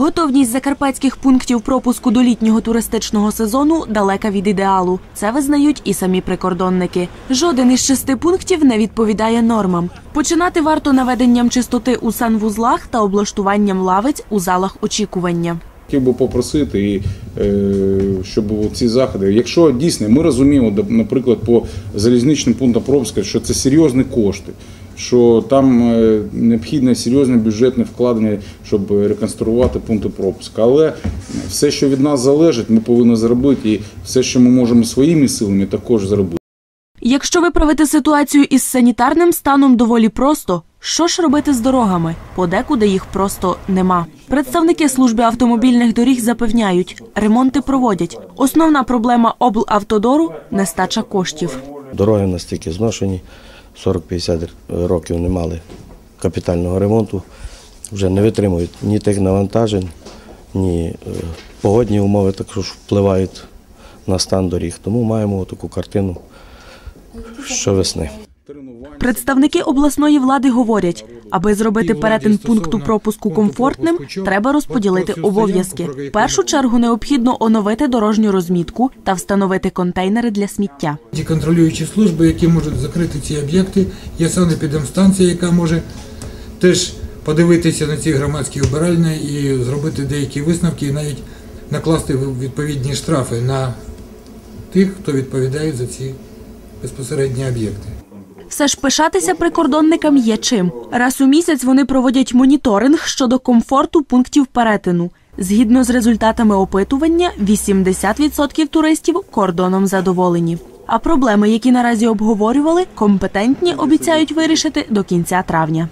Готовність закарпатських пунктів пропуску до літнього туристичного сезону далека від ідеалу. Це визнають і самі прикордонники. Жоден із шести пунктів не відповідає нормам. Починати варто наведенням чистоти у санвузлах та облаштуванням лавиць у залах очікування. Хотів би попросити, і, е, щоб ці заходи, якщо дійсно ми розуміємо, наприклад, по залізничним пунктам пропуска, що це серйозні кошти, що там е, необхідне серйозне бюджетне вкладення, щоб реконструювати пункти пропуска. Але все, що від нас залежить, ми повинні зробити, і все, що ми можемо своїми силами, також зробити. Якщо виправити ситуацію із санітарним станом доволі просто, що ж робити з дорогами? Подекуди їх просто нема. Представники служби автомобільних доріг запевняють, ремонти проводять. Основна проблема облавтодору нестача коштів. Дороги настільки зношені, 40-50 років не мали капітального ремонту, вже не витримують ні тих навантажень, ні е, погодні умови також впливають на стан доріг. Тому маємо таку картину щовесни. Представники обласної влади говорять, аби зробити перетин пункту пропуску комфортним, треба розподілити обов'язки. В першу чергу необхідно оновити дорожню розмітку та встановити контейнери для сміття. Ті контролюючі служби, які можуть закрити ці об'єкти, є санепідемстанція, яка може теж подивитися на ці громадські обиральні і зробити деякі висновки, і навіть накласти відповідні штрафи на тих, хто відповідає за ці безпосередні об'єкти. Все ж пишатися прикордонникам є чим. Раз у місяць вони проводять моніторинг щодо комфорту пунктів перетину. Згідно з результатами опитування, 80% туристів кордоном задоволені. А проблеми, які наразі обговорювали, компетентні обіцяють вирішити до кінця травня.